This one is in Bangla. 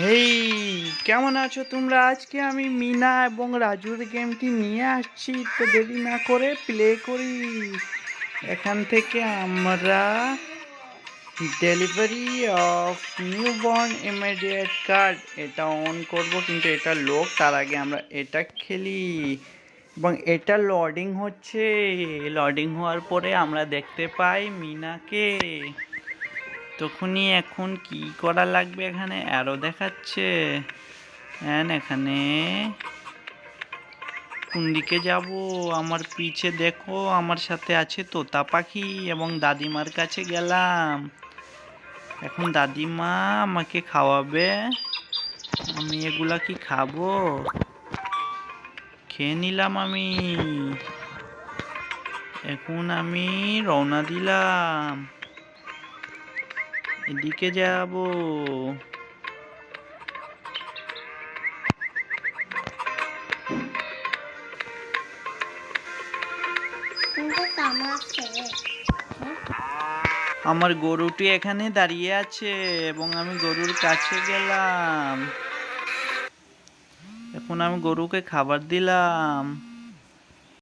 হেই, কেমন আছো তোমরা? আজকে আমি মিনা এবং রাজুর গেমটি নিয়ে আসছি। তো দেরি না করে প্লে করি। এখান থেকে আমরা delivery of newborn immediate card এটা অন করব, কিন্তু এটা লোক তার আগে আমরা এটা খেলি। এবং এটা লোডিং হচ্ছে। লোডিং হওয়ার পরে আমরা দেখতে পাই মিনাকে। তখনই এখন কি করা লাগবে এখানে? অ্যারো দেখাচ্ছে। অ্যান এখানে কোন দিকে যাব? আমার পিছে দেখো, আমার সাথে আছে তোতা পাখি এবং দাদিমার কাছে গেলাম। এখন দাদিমা আমাকে খাওয়াবে। আমি এগুলা কি খাব? খেয়ে নিলাম আমি। এখন আমি রওনা দিলাম। এদিকে যাব। আমার গরুটি এখানে দাঁড়িয়ে আছে এবং আমি গরুর কাছে গেলাম। এখন আমি গরুকে খাবার দিলাম।